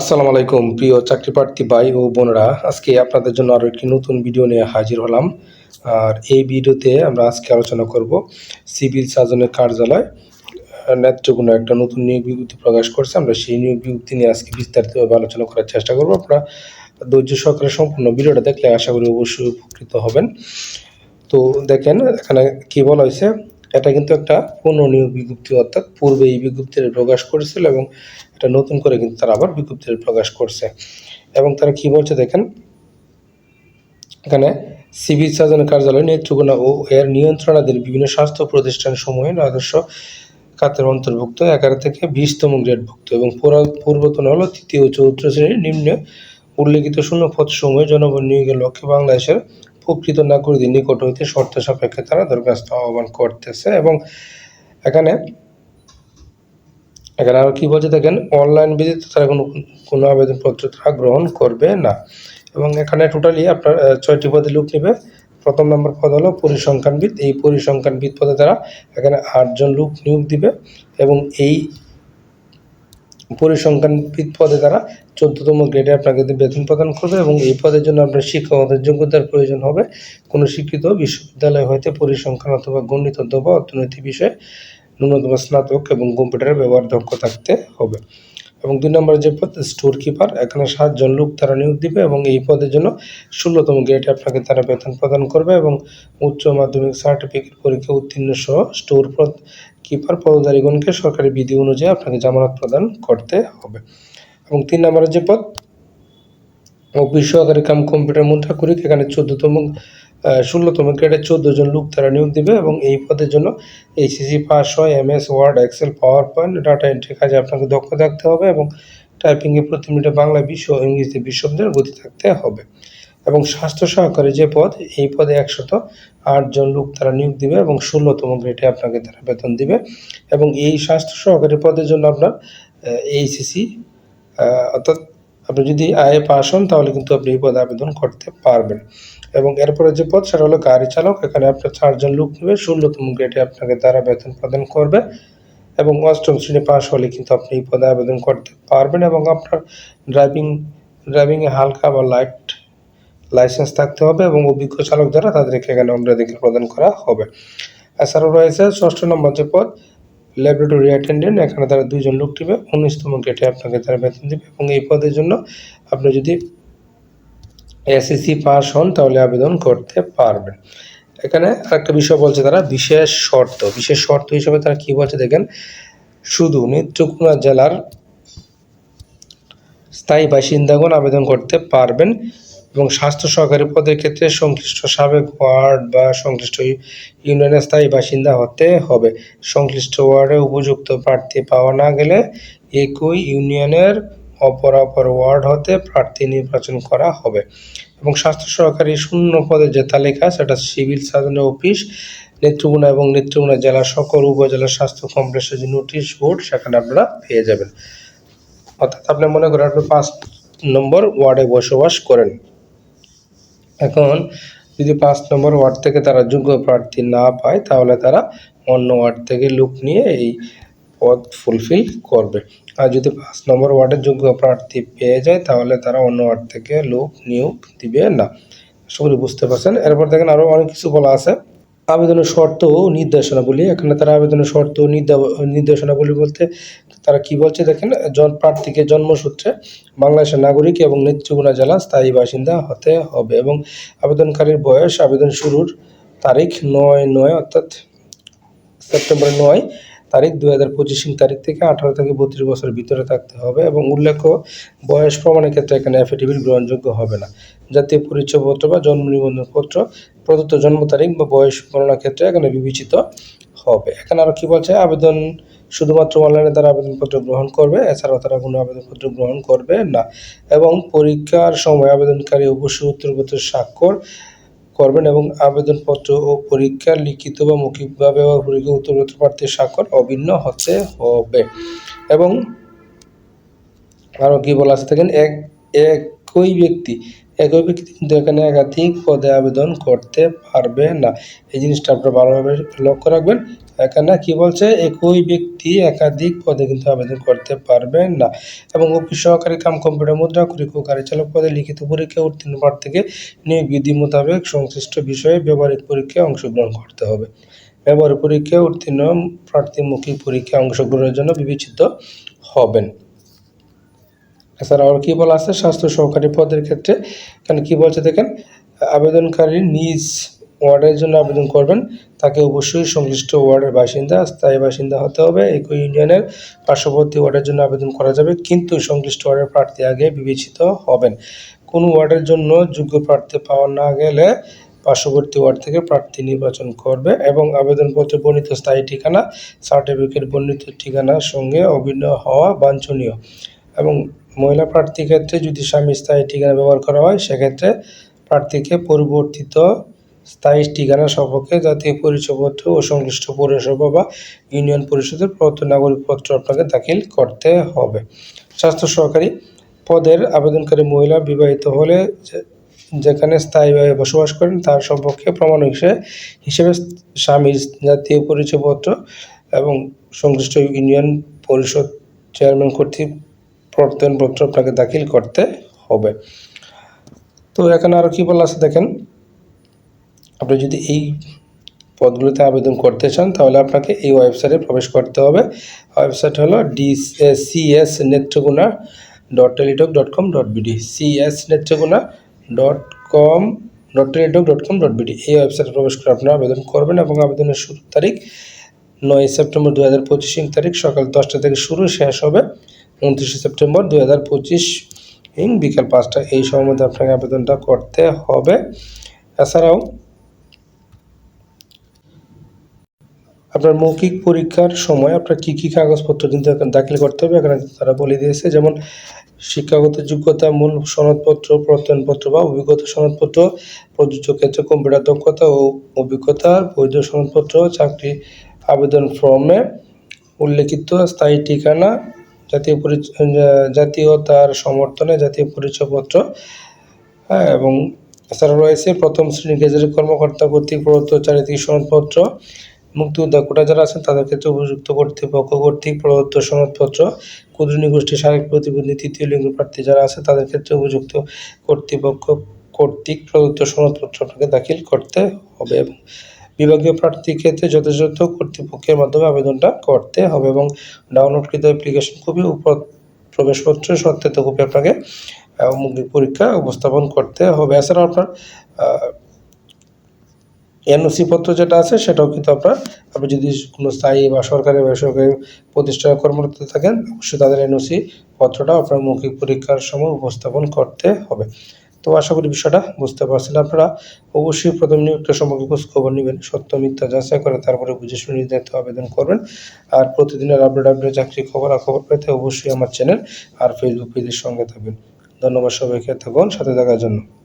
আসসালামু আলাইকুম, প্রিয় চাকরি প্রার্থী ভাই ও বোনেরা। আজকে আপনাদের জন্য আরও একটি নতুন ভিডিও নিয়ে হাজির হলাম। আর এই ভিডিওতে আমরা আজকে আলোচনা করব সিভিল সার্জনের কার্যালয় ন্যায্যগুণ একটা নতুন নিয়োগ বিজ্ঞপ্তি প্রকাশ করছে। আমরা সেই নিয়োগ বিজ্ঞপ্তি নিয়ে আজকে বিস্তারিতভাবে আলোচনা করার চেষ্টা করব। আপনারা ধৈর্য সহকারে সম্পূর্ণ ভিডিওটা দেখলে আশা করি অবশ্যই উপকৃত হবেন। তো দেখেন, এখানে কি বলা হয়েছে? এটা কিন্তু একটা পুনর্নিয়োগ বিজ্ঞপ্তি অর্থাৎ পূর্বে এই বিজ্ঞপ্তির প্রকাশ করেছিল এবং এটা নতুন করে কিন্তু তারা আবার বিজ্ঞপ্তির প্রকাশ করছে। এবং তারা কি বলছে দেখেন? এখানে সিভিল সার্জন কার্যালয়, নেত্রকোনা ও এর নিয়ন্ত্রণাধীন বিভিন্ন স্বাস্থ্য প্রতিষ্ঠান সমূহের আদর্শ খাতের অন্তর্ভুক্ত এগারো থেকে বিশতম গ্রেডভুক্ত এবং পুরা- পূর্বতন হল তৃতীয় ও চতুর্থ শ্রেণির নিম্ন উল্লেখিত শূন্য পদ সমূহে জনগণ নিয়োগের লক্ষ্যে বাংলাদেশের প্রকৃত নাগরিকদের নিকট হইতে শর্ত সাপেক্ষে তারা দরখাস্ত আহ্বান করতেছে এবং এখানে এখানে আরও কি বলছে দেখেন অনলাইন ব্যতীত তারা কোনো কোনো আবেদনপত্র তারা গ্রহণ করবে না। এবং এখানে টোটালি আপনার ছয়টি পদে লোক নেবে। প্রথম নম্বর পদ হলো পরিসংখ্যানবিদ। এই পরিসংখ্যানবিদ পদে তারা এখানে আটজন লোক নিয়োগ দিবে এবং এই পরিসংখ্যানবিদ পদে তারা চোদ্দতম গ্রেডে আপনাকে বেতন প্রদান করবে এবং এই পদের জন্য আপনার শিক্ষকতার যোগ্যতার প্রয়োজন হবে, কোনো শিক্ষিত বিশ্ববিদ্যালয় হইতে পরিসংখ্যান অথবা গণিত অথবা অর্থনৈতিক বিষয়ে ন্যূনতম স্নাতক এবং কম্পিউটারের ব্যবহার দক্ষ থাকতে হবে। এবং দুই নম্বর যে পদ স্টোর কিপার এখানে সাতজন লোক তারা নিয়োগ দিবে এবং এই পদের জন্য ষোলোতম গ্রেডে আপনাকে তারা বেতন প্রদান করবে এবং উচ্চ মাধ্যমিক সার্টিফিকেট পরীক্ষা উত্তীর্ণ সহ স্টোর পদ কিপার পদধারীগণকে সরকারি বিধি অনুযায়ী আপনাকে জামানত প্রদান করতে হবে। এবং তিন নম্বরের যে পদ। সহকারী কাম কম্পিউটার মুদ্রা করি, এখানে চোদ্দতম ষোলোতম গ্রেডে চোদ্দ জন লোক তারা নিয়োগ দিবে এবং এই পদের জন্য এইচএসি পাস হয় MS Word Excel PowerPoint data entry কাজে আপনাকে দক্ষ থাকতে হবে এবং টাইপিংয়ে প্রতি মিনিটে বাংলা, বিশ্ব ও ইংরেজিতে বিশ গতি থাকতে হবে। এবং স্বাস্থ্য সহকারী যে পদ, এই পদে একশত আটজন লোক তারা নিয়োগ দিবে এবং ষোলোতম গ্রেডে আপনাকে তারা বেতন দিবে। এবং এই স্বাস্থ্য সহকারী পদের জন্য আপনার এইচএসি অর্থাৎ আপনি যদি আয়ে পাস হন, তাহলে কিন্তু আপনি এই পদে আবেদন করতে পারবেন। এবং এরপরে যে পদ, সেটা হলো গাড়ি চালক। এখানে আপনার চারজন লোক নেবে। ষোলোতম গ্রেডে আপনাকে তারা বেতন প্রদান করবে। এবং অষ্টম শ্রেণি পাস হলে কিন্তু আপনি এই পদে আবেদন করতে পারবেন। এবং আপনার ড্রাইভিং ড্রাইভিংয়ে হালকা বা লাইট লাইসেন্স থাকতে হবে এবং অভিজ্ঞ চালক যারা তাদেরকে এখানে অগ্রাধিকার প্রদান করা হবে। এছাড়াও রয়েছে ষষ্ঠ নম্বর যে পদ ল্যাবরেটরি অ্যাটেন্ডেন্ট এখানে তারা দুজন লোক টিবে উনিশতম গেটে আপনাকে তারা বেতন দেবে এবং এই পদের জন্য আপনি যদি এসএসসি পাস হন, তাহলে আবেদন করতে পারবেন। এখানে আরেকটা বিষয় বলছে তারা, বিশেষ শর্ত। বিশেষ শর্ত হিসেবে তারা কি বলছে দেখেন, শুধু নেত্রকোনা জেলার স্থায়ী বাসিন্দাগণ আবেদন করতে পারবেন। এবং স্বাস্থ্য সহকারী পদের ক্ষেত্রে সংশ্লিষ্ট সাবেক ওয়ার্ড বা সংশ্লিষ্ট ইউনিয়নের স্থায়ী বাসিন্দা হতে হবে। সংশ্লিষ্ট ওয়ার্ডে উপযুক্ত প্রার্থী পাওয়া না গেলে একই ইউনিয়নের অপর অপর ওয়ার্ড হতে প্রার্থী নির্বাচন করা হবে। এবং স্বাস্থ্য সহকারী শূন্য পদের যে তালিকা, সেটা সিভিল সার্জনের অফিস, নেত্রকোনা এবং নেত্রকোনা জেলার সকল উপজেলার স্বাস্থ্য কমপ্লেক্সের যে নোটিশ বোর্ড, সেখানে আপনারা পেয়ে যাবেন। অর্থাৎ আপনি মনে করেন আপনি পাঁচ নম্বর ওয়ার্ডে বসবাস করেন। এখন যদি পাঁচ নম্বর ওয়ার্ড থেকে তারা যোগ্য প্রার্থী না পায়, তাহলে তারা অন্য ওয়ার্ড থেকে লুক নিয়ে এই পদ ফুলফিল করবে। আর যদি পাঁচ নম্বর ওয়ার্ডের যোগ্য প্রার্থী পেয়ে যায়, তাহলে তারা অন্য ওয়ার্ড থেকে লোক নিয়োগ দিবে না। সবাই বুঝতে পারছেন। এরপর দেখেন আরও অনেক কিছু বলা আছে। আবেদনের শর্ত ও নির্দেশনাবলী। এখানে তারা আবেদনের শর্ত ও নির্দেশনা নির্দেশনাবলী বলতে তারা কি বলছে দেখেন? জন প্রার্থীকে জন্মসূত্রে বাংলাদেশের নাগরিক এবং নেত্রকোনা জেলা স্থায়ী বাসিন্দা হতে হবে এবং আবেদনকারীর বয়স আবেদন শুরুর তারিখ নয় নয় অর্থাৎ সেপ্টেম্বর নয় তারিখ দুই হাজার পঁচিশ তারিখ থেকে আঠারো থেকে বত্রিশ বছরের ভিতরে থাকতে হবে এবং উল্লেখ্য বয়স প্রমাণের ক্ষেত্রে এখানে অ্যাফিডেভিট গ্রহণযোগ্য হবে না। জাতীয় পরিচয়পত্র বা জন্ম নিবন্ধন পত্র প্রদত্ত জন্ম তারিখ বা বয়স গণনার ক্ষেত্রে এখানে বিবেচিত হবে। এখানে আরও কী বলছে? আবেদন শুধুমাত্র অনলাইনে তারা আবেদনপত্র গ্রহণ করবে, এছাড়াও তারা কোনো আবেদনপত্র গ্রহণ করবে না। এবং পরীক্ষার সময় আবেদনকারী অবশ্যই উত্তরপত্র স্বাক্ষর করবেন এবং আবেদনপত্র ও পরীক্ষার লিখিত বা মৌখিকভাবে বা পরীক্ষা উত্তরপত্র প্রার্থীর স্বাক্ষর অভিন্ন হতে হবে? এবং আরও কী বলা আছে? দেখেন, এক, একই ব্যক্তি একই ব্যক্তি কিন্তু এখানে একাধিক পদে আবেদন করতে পারবে না। এই জিনিসটা আপনারা ভালোভাবে লক্ষ্য রাখবেন। এখানে কি বলছে? একই ব্যক্তি একাধিক পদে কিন্তু আবেদন করতে পারবেন না। এবং অফিস সহকারী কাম কম্পিউটার মুদ্রা করি গাড়ি চালক পদে লিখিত পরীক্ষা উত্তীর্ণ প্রার্থীকে নিয়োগ বিধি মোতাবেক সংশ্লিষ্ট বিষয়ে ব্যবহারিক পরীক্ষায় অংশগ্রহণ করতে হবে। ব্যবহারিক পরীক্ষায় উত্তীর্ণ প্রার্থী মৌখিক পরীক্ষায় অংশগ্রহণের জন্য বিবেচিত হবেন। এছাড়া আর কি বলা আছে? স্বাস্থ্য সহকারী পদের ক্ষেত্রে এখানে কী বলছে দেখেন? আবেদনকারী নিজ ওয়ার্ডের জন্য আবেদন করবেন। তাকে অবশ্যই সংশ্লিষ্ট ওয়ার্ডের বাসিন্দা, স্থায়ী বাসিন্দা হতে হবে। একই ইউনিয়নের পার্শ্ববর্তী ওয়ার্ডের জন্য আবেদন করা যাবে, কিন্তু সংশ্লিষ্ট ওয়ার্ডের প্রার্থী আগে বিবেচিত হবেন। কোন ওয়ার্ডের জন্য যোগ্য প্রার্থী পাওয়া না গেলে পার্শ্ববর্তী ওয়ার্ড থেকে প্রার্থী নির্বাচন করবে এবং আবেদনপত্রে বর্ণিত স্থায়ী ঠিকানা, সার্টিফিকেট বর্ণিত ঠিকানার সঙ্গে অভিন্ন হওয়া বাঞ্ছনীয়। এবং মহিলা প্রার্থীর ক্ষেত্রে যদি স্বামী স্থায়ী ঠিকানা ব্যবহার করা হয়, সেক্ষেত্রে প্রার্থীকে পরিবর্তিত স্থায়ী ঠিকানা সপক্ষে জাতীয় পরিচয়পত্র ও সংশ্লিষ্ট পৌরসভা বা ইউনিয়ন পরিষদের প্রদত্ত নাগরিকপত্র আপনাকে দাখিল করতে হবে। স্বাস্থ্য সহকারী পদের আবেদনকারী মহিলা বিবাহিত হলে যেখানে স্থায়ীভাবে বসবাস করেন তার সম্পর্কে প্রমাণ হিসেবে হিসেবে স্বামীর জাতীয় পরিচয়পত্র এবং সংশ্লিষ্ট ইউনিয়ন পরিষদ চেয়ারম্যান কর্তৃক প্রত্যয়নপত্র আপনাকে দাখিল করতে হবে। তো এখানে আরও কী বলা আছে দেখেন? আপনি যদি এই পদগুলোতে আবেদন করতে চান, তাহলে আপনাকে এই ওয়েবসাইটে প্রবেশ করতে হবে। ওয়েবসাইট হলো D CS Netrokona dot Teletalk dot com dot BD CS Netrokona dot com dot Teletalk dot com dot BD এই ওয়েবসাইটে প্রবেশ করে আপনারা আবেদন করবেন এবং আবেদনের শুরুর তারিখ নয় সেপ্টেম্বর দু হাজার পঁচিশ তারিখ সকাল দশটা থেকে শুরু, শেষ হবে উনত্রিশে সেপ্টেম্বর দু হাজার পঁচিশ, ইং বিকাল পাঁচটা। এই সময়ের মধ্যে আপনাকে আবেদনটা করতে হবে। এছাড়াও আপনার মৌখিক পরীক্ষার সময় আপনার কী কী কাগজপত্র কিন্তু দাখিল করতে হবে, এখানে তারা বলে দিয়েছে। যেমন শিক্ষাগত যোগ্যতা, মূল সনদপত্র, প্রত্যয়নপত্র বা অভিজ্ঞতা সনদপত্র, প্রযোজ্য ক্ষেত্রে, কম্পিউটার দক্ষতা ও অভিজ্ঞতা, বৈধ সনদপত্র, চাকরি আবেদন ফর্মে উল্লেখিত, স্থায়ী ঠিকানা, জাতীয় পরিচয় জাতীয়তার সমর্থনে জাতীয় পরিচয়পত্র হ্যাঁ এবং এছাড়া রয়েছে প্রথম শ্রেণি গেজেটের কর্মকর্তা কর্তৃক প্রদত্ত চারিত্রিক সনদপত্র মুক্তিযোদ্ধা কোটা যারা আছেন, তাদের ক্ষেত্রে উপযুক্ত কর্তৃপক্ষ কর্তৃক প্রদত্ত সনদপত্র ক্ষুদ্রনী গোষ্ঠী শারীরিক প্রতিবন্ধী তৃতীয় লিঙ্গ প্রার্থী যারা আছে, তাদের ক্ষেত্রে উপযুক্ত কর্তৃপক্ষ কর্তৃক প্রদত্ত সনদপত্র আপনাকে দাখিল করতে হবে এবং বিভাগীয় প্রার্থীর ক্ষেত্রে যথাযথ কর্তৃপক্ষের মাধ্যমে আবেদনটা করতে হবে এবং ডাউনলোডকৃত অ্যাপ্লিকেশন কপি উপ প্র- প্রবেশপত্র, সত্যায়িত কপি আপনাকে পরীক্ষা উপস্থাপন করতে হবে। এছাড়াও আপনার এনওসি পত্র যেটা আছে, সেটাও কিন্তু আপনার, আপনি যদি কোনো স্থায়ী বা সরকারি বেসরকারি প্রতিষ্ঠানে কর্মরত থাকেন, অবশ্যই তাদের এনওসি পত্রটা আপনার মৌখিক পরীক্ষার সময় উপস্থাপন করতে হবে। তো আশা করি বিষয়টা বুঝতে পারছেন আপনারা। অবশ্যই প্রথম নিয়োগটা সম্পর্কে খোঁজ খবর নেবেন, সত্য মিথ্যা যাচাই করে তারপরে বুঝে শুনে নির্ধারিত আবেদন করবেন। আর প্রতিদিনের আপডেট আপডেট চাকরি খবর খবর পেতে অবশ্যই আমার চ্যানেল আর ফেসবুক পেজের সঙ্গে থাকবেন। ধন্যবাদ সবাইকে, থাকুন সাথে থাকার জন্য।